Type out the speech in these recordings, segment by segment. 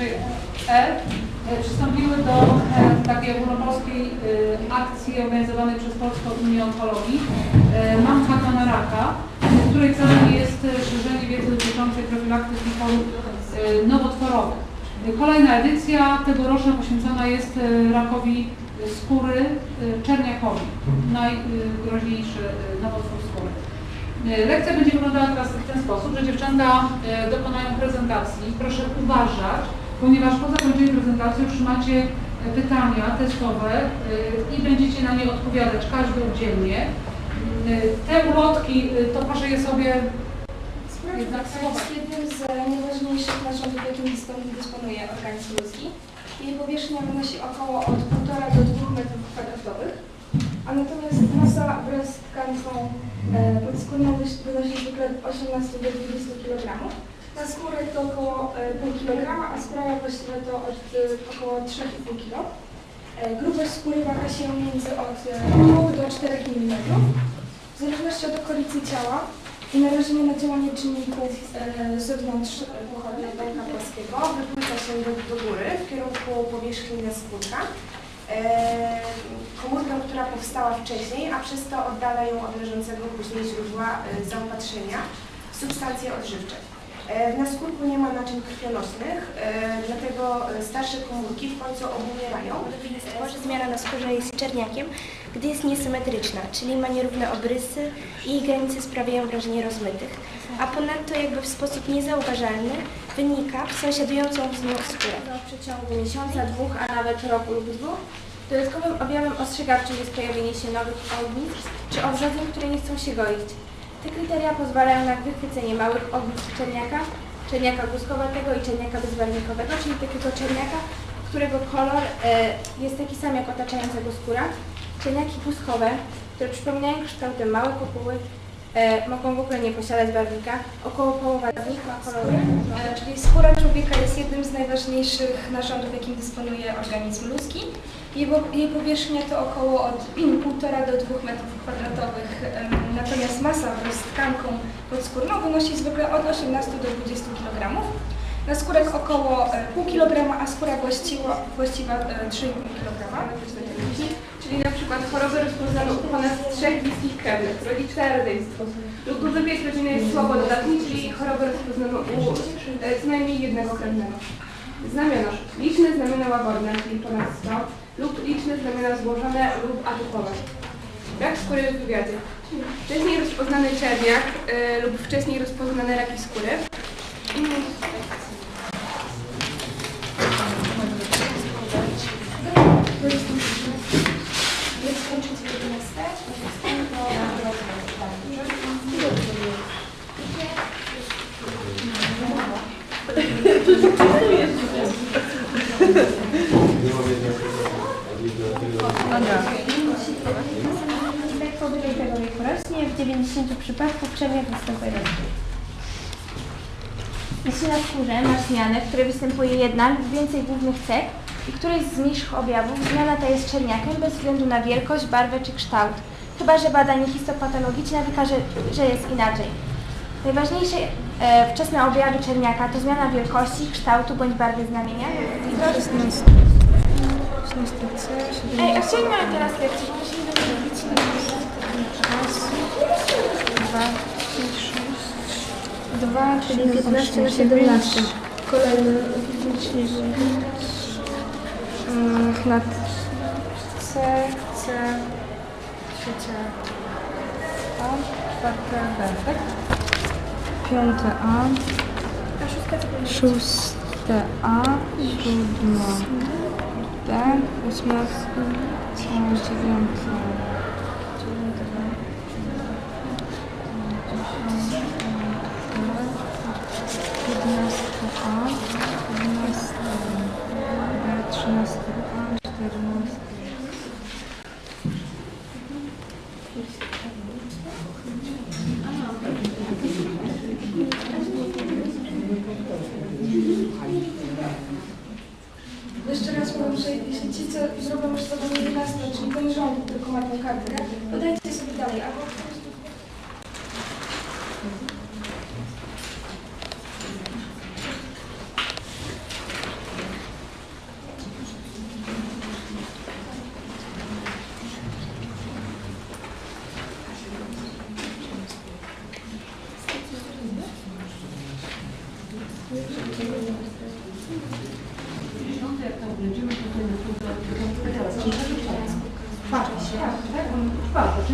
E e, przystąpiły do e, takiej ogólnopolskiej e, akcji organizowanej przez Polską Unię Onkologii Mam haka na raka, której celem jest szerzenie wiedzy dotyczącej profilaktyki chorób nowotworowych. Kolejna edycja tegoroczna poświęcona jest rakowi skóry czerniakowi, najgroźniejszy nowotwór skóry. Lekcja będzie wyglądała teraz w ten sposób, że dziewczęta dokonają prezentacji. Proszę uważać, ponieważ po zakończeniu prezentacji otrzymacie e, pytania testowe e, i będziecie na nie odpowiadać każdy oddzielnie. E, Te ulotki, e, to proszę je sobie Jednak słowa. jest jednym z najważniejszych narządów, jakim dysponuje, dysponuje organizm ludzki. Jej powierzchnia wynosi około od 1,5 do 2 metrów kwadratowych, a natomiast masa wraz z tkanką e, podskórną wynosi zwykle od 18 do 20 kg. Na skórę to około e, pół kg, a skóra właściwie to od e, około 3,5 kg. E, Grubość skóry waha się między od e, 2 do 4 mm. W zależności od okolicy ciała i narażenie na działanie czynników e, zewnątrz pochodne wąka płaskiego wypłyca się do, do góry w kierunku powierzchni naskórka. Komórkę, która powstała wcześniej, a przez to oddala ją od leżącego później źródła zaopatrzenia w substancje odżywcze. E, w naskórku nie ma naczyń krwionośnych, e, dlatego e, starsze komórki w końcu obumierają. Może zmiana na skórze jest czerniakiem, gdy jest niesymetryczna, czyli ma nierówne obrysy i jej granice sprawiają wrażenie rozmytych, a ponadto jakby w sposób niezauważalny wynika w sąsiadującą z nią skórę. w przeciągu miesiąca, dwóch, a nawet roku lub dwóch. Dodatkowym objawem ostrzegawczym jest pojawienie się nowych ognisk czy obrządzeń, które nie chcą się goić. Te kryteria pozwalają na wychwycenie małych ognisk czerniaka, czerniaka błyskowatego i czerniaka bezbarwnikowego, czyli takiego czerniaka, którego kolor e, jest taki sam jak otaczająca go skóra. Czerniaki błyskowe, które przypominają kształtem małe kopuły, e, mogą w ogóle nie posiadać barwnika. Około połowa z nich ma kolory E, Czyli skóra człowieka jest jednym z najważniejszych narządów, jakim dysponuje organizm ludzki. Jej, po- jej powierzchnia to około od 1,5 do 2 metrów kwadratowych, natomiast masa wraz z tkanką podskórną wynosi zwykle od 18 do 20 kg. Na skórek około e, pół kilograma, a skóra właściwa, właściwa e, 3,5 kg. czyli na przykład chorobę rozpoznaną u ponad trzech bliskich krewnych, rodziczne rodzeństwo. Lub duży wiek rodziny jest słabo dodatni, czyli chorobę rozpoznaną u e, co najmniej jednego krewnego. Znamiona. Liczne znamiona łagodne, czyli ponad 100, lub liczne znamiona złożone lub atypowe. Rak skóry wywiadzie. Wcześniej rozpoznany czerniak e, lub wcześniej rozpoznane raki skóry. Jak skończyć 11? Tego wieku rośnie, w 90 przypadków czerniak występuje rośnie. Jeśli na skórze masz zmianę, w której występuje jedna lub więcej głównych cech i któryś z mniejszych objawów, zmiana ta jest czerniakiem bez względu na wielkość, barwę czy kształt. Chyba, że badanie histopatologiczne wykaże, że jest inaczej. Najważniejsze e, wczesne objawy czerniaka to zmiana wielkości, kształtu bądź barwy znamienia. Ej, a chciałabym teraz lekcję, bo musimy do tego robić. Dwa, Czyli 15 na 17. Kolejny mm, na C, C, trzecia A, czwarte B, tak? Piąte A, szóste A, siódme D, ósme, dziewiąte, dziewiąte Jedenasty A, jedenasty B, trzynasty A, czternasty Jeszcze raz powiem, że jeśli ci, co zrobią już sobie 11, czyli ten rząd, tylko ma tą kartę, podajcie sobie dalej, albo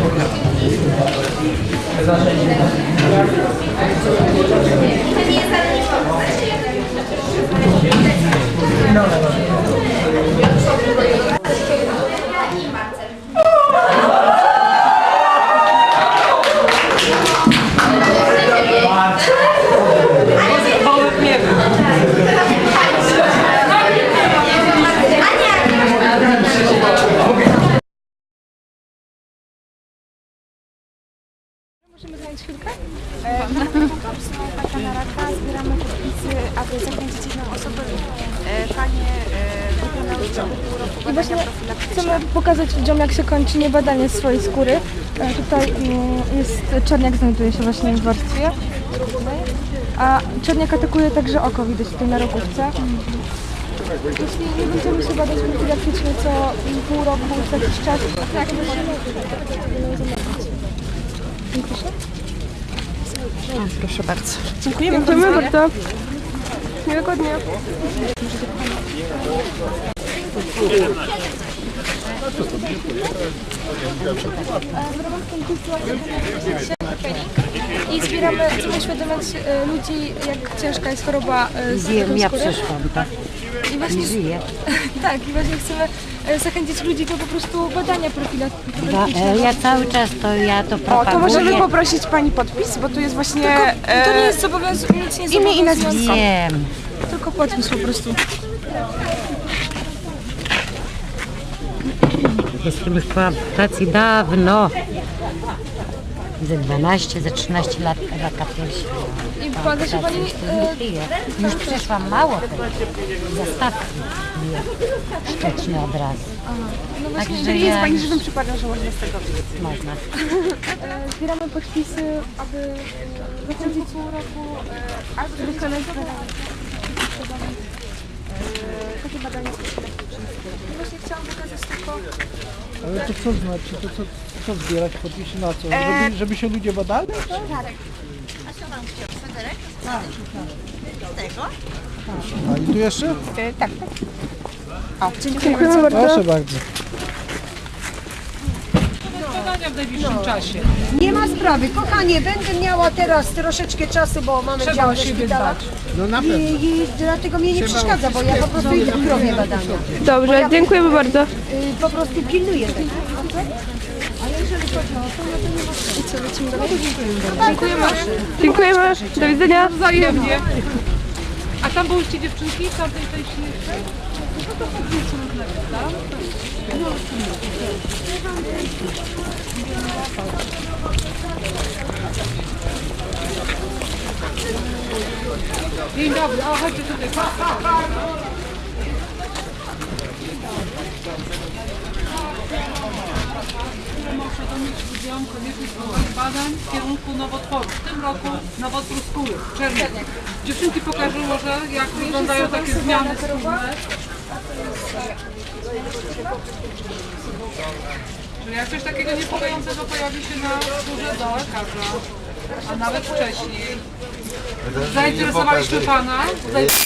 po prostu Możemy zachęcić jedną osobę e, panie e. Chcemy pokazać ludziom, jak się kończy niebadanie swojej skóry. E, Tutaj mm, jest czerniak, znajduje się właśnie w warstwie. A czerniak atakuje także oko, widać tutaj na rogówce. Jeśli nie będziemy się badać profilaktycznie co pół roku, co jakiś czas, tak, to się Proszę bardzo. Dziękujemy, bardzo. Miłego dnia. W ramach konkursu i zbieramy, chcemy uświadomić e, ludzi, jak ciężka jest choroba e, z Wiem, ja skóry. przyszłam, tak? I właśnie, I żyję. tak, i właśnie chcemy zachęcić ludzi do po prostu badania Ba, profilaktycznego. e, ja cały czas to ja to O, propaguję. to możemy poprosić pani podpis, bo tu jest właśnie To nie e, jest zobowiąz... nic nie imię i zobowiązujące. nazwisko. Wiem. Tylko podpis po prostu. Jestem już po amputacji dawno. Ze 12, ze 13 lat raka piersi. I pomaga się pani... E. Już przyszłam mało tego. Zastawki biję. Szczeciny od razu. no właśnie, Także Jest ja pani już żywym przykładem, że można z tego wyjść. można. e, zbieramy podpisy, aby e, zachęcić pół roku, e, aby wykonać Takie badania profilaktyczne. I właśnie chciałam pokazać tylko... Ale to co znaczy? To co, co zbierać podpisy na co? Żeby, żeby się ludzie badali? A i tu jeszcze? E, tak, tak. Dziękujemy bardzo. Proszę bardzo. W najbliższym czasie. Nie ma sprawy. Kochanie, będę miała teraz troszeczkę czasu, bo mamy Trzeba dział o do siebie szpitala. dbać. No na pewno. I, I dlatego mnie nie przeszkadza, bo ja po prostu i tak robię badania. Dobrze, dziękujemy bardzo. Y, po prostu pilnuję tego. No. Co? Dziękujemy. Dziękujemy. Do widzenia. Wzajemnie. A tam byłyście dziewczynki w tamtej części jeszcze? No to różne, prawda? Dzień dobry, o chodźcie tutaj. Uświadomić ludziom konieczność prowadzenia badań w kierunku nowotworów. W tym roku nowotwór skóry, czerniak. Dziewczynki pokażą może, jak wyglądają takie zmiany skórne. Czyli jak coś takiego niepokojącego pojawi się na skórze do lekarza, a nawet wcześniej. Zainteresowaliśmy Pana. Zaj-